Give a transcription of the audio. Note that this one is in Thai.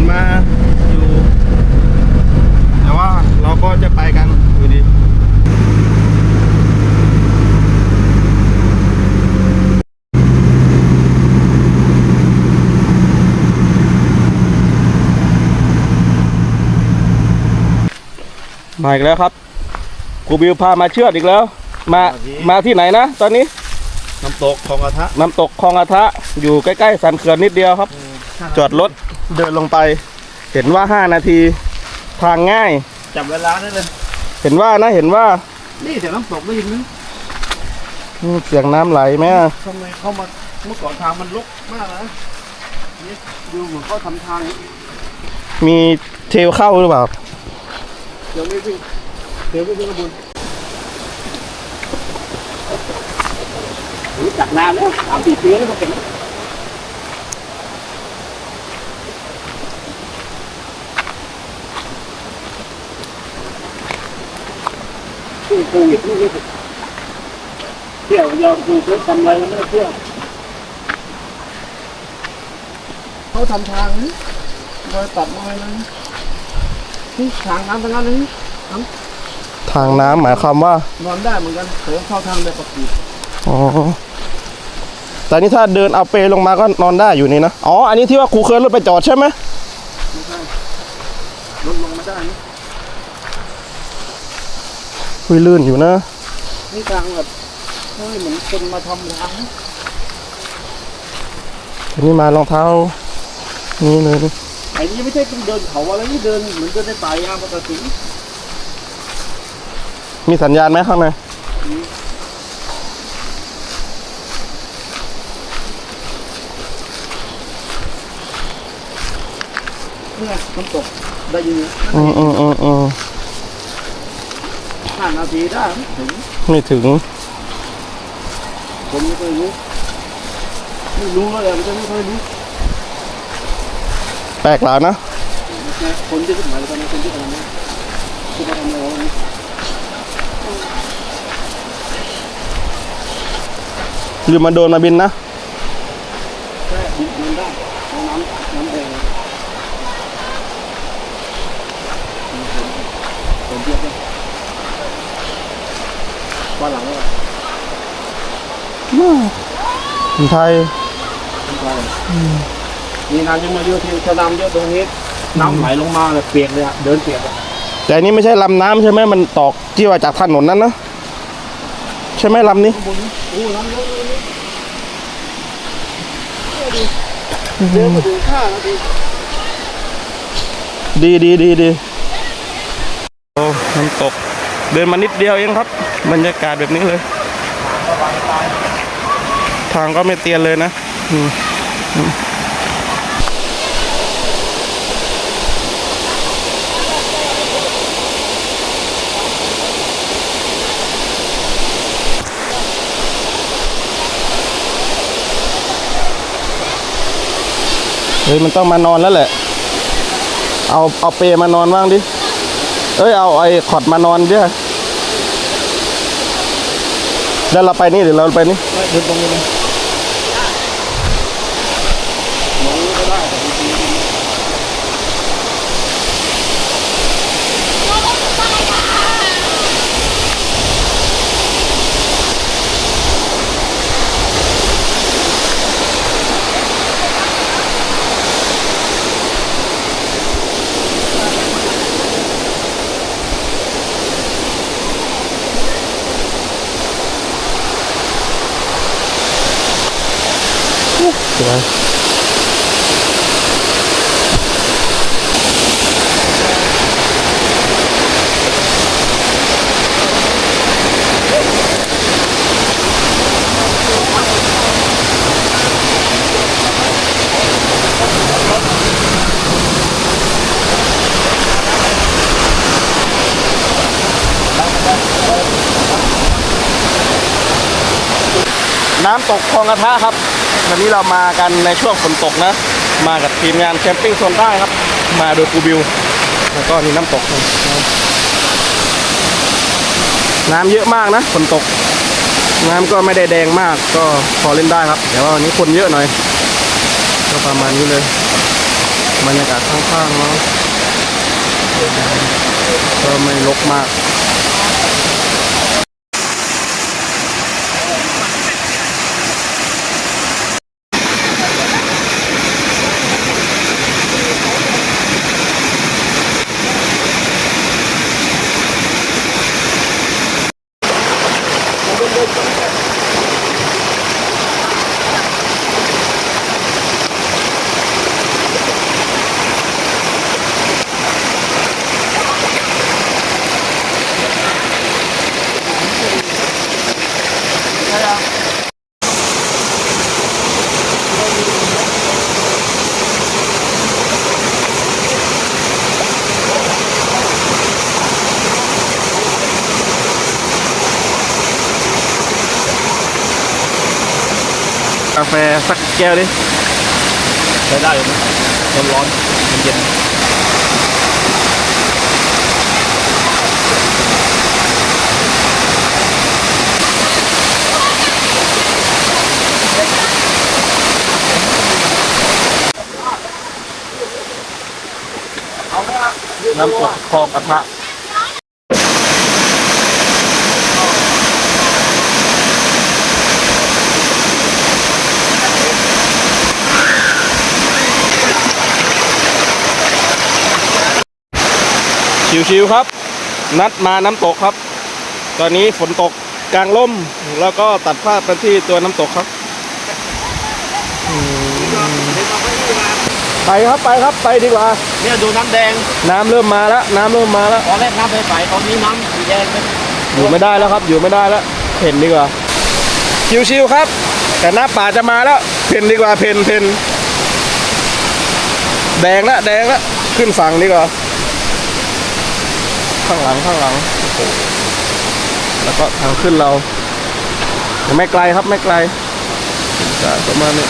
นมาอยู่ แต่ว่าเราก็จะไปกันดูดิมาอีกแล้วครับครูบิวพามาเชือดอีกแล้ว มามาที่ไหนนะตอนนี้น้ำตกคลองกระทะน้ำตกคลองกระทะอยู่ใกล้ๆสันเขื่อนนิดเดียวครับ จอดรถ เดินลงไป เห็นว่า 5 นาทีทางง่าย จับเวลาได้เลย เห็นว่านะเห็นว่า นี่แต่น้ำตกไม่ยินนะอืมเสียงน้ำไหลไหมอะทำไมเข้ามาเมื่อก่อนทางมันรกมากนะนี่ดูเหมือนเขาทำทาง มีเทลเข้าหรือเปล่าเดี๋ยวไม่วิ่งเดี๋ยวไม่วิ่งกระบุนรู้จักนานแล้วสามสี่ปีแล้วก็เป็นช่วง โควิดนี่ก็เที่ยวยอมดูเพื่อทำอะไรไม่ได้เที่ยวเขาทำทางนี้โดยตัดมาเลยนี่ทางน้ำทางนั้นเลยทางน้ำหมายความว่านอนได้เหมือนกันเสือเข้าทางแบบปกติอ๋อแต่นี่ถ้าเดินเอาเปลงมาก็นอนได้อยู่นี่นะ อ๋อ อันนี้ที่ว่าครูเคยรถไปจอดใช่ไหมไม่ใช่ลดลงมาได้นี่ คุยลื่นอยู่นะนี่ทางแบบเฮ้ยเหมือนคนมาทำทางอันนี้มารองเท้า นี่เลยไอ้นี่ไม่ใช่ต้องเดินเขาอะไรนี่เดินเหมือนเดินในป่ายางปกติมีสัญญาณไหมข้างในเนี่ยน้ำตกได้ยินไหมอืมอืมอืมอืม ห้านาทีได้ไม่ถึงไม่ถึง ผมไม่เคยรู้ไม่รู้เลยไม่เคยไม่เคยรู้แปลกหลานะนะคนที่ขึ้นมาตอนนั้นคนที่ทำนะที่มาทำอะไรวะนี่หรือมาโดนมาบินนะแค่ดินดินได้เอาน้ำน้ำแดงผมเทียบเลย ว่าหลังว่าคนไทยมีน้ำยังมาเยอะที่ถ้าน้ำเยอะตรงนี้ น้ำไหลลงมาเลยเปียกเลยอะเดินเปียกอะแต่อันนี้ไม่ใช่ลำน้ำใช่ไหมมันตอกที่ว่าจากถนนนั้นนะใช่ไหมลำนี้ข้างบนนี้โอ้น้ำเยอะเลยนี่เดินมาถึงข้านาทีดีดีดีดีโอ้น้ำตก เดินมานิดเดียวเองครับ บรรยากาศแบบนี้เลย ทางก็ไม่เตียนเลยนะเฮ้ยมันต้องมานอนแล้วแหละ เอาเอาเปรมานอนบ้างดิ เอ้ยเอาไอ้ขอดมานอนดิแล้วเราไปนี่เดี๋ยวเราไปนี่ไม่เดินตรงนี้เลยมองก็ได้แต่จริง สวยน้ำตกคลองกระทะครับ วันนี้เรามากันในช่วงฝนตกนะ มากับทีมงานแคมปิ้งโซนใต้ครับ มาโดยกูบิว แล้วก็นี่น้ำตก น้ำเยอะมากนะฝนตก น้ำก็ไม่ได้แดงมากก็พอเล่นได้ครับ แต่ว่าวันนี้คนเยอะหน่อย ก็ประมาณนี้เลยบรรยากาศข้างๆเนาะก็ไม่รกมากาแฟสักแก้วดิใช้ได้อยู่ร้อนร้อนเย็นน้ำตกคลองกระทะ ชิวๆครับ นัดมาน้ำตกครับ ตอนนี้ฝนตกกลางล่ม แล้วก็ตัดภาพไปที่ตัวน้ำตกครับอืมไปครับไปครับไปดีกว่าๆเนี่ยดูน้ำแดง น้ำเริ่มมาแล้วน้ำเริ่มมาแล้วตอนแรกน้ำใสๆตอนนี้น้ำสีแดงเป็นอยู่ไม่ได้แล้วครับ อยู่ไม่ได้แล้วเพ่นดีกว่าชิวๆครับ แต่หน้าป่าจะมาแล้ว เพ่นดีกว่าเพ่นเพ่นแดงละแดงละขึ้นฝั่งดีกว่า ข้างหลังข้างหลังโอ้โหแล้วก็ทางขึ้นเรา ไม่ไกลครับไม่ไกลจะประมาณนี้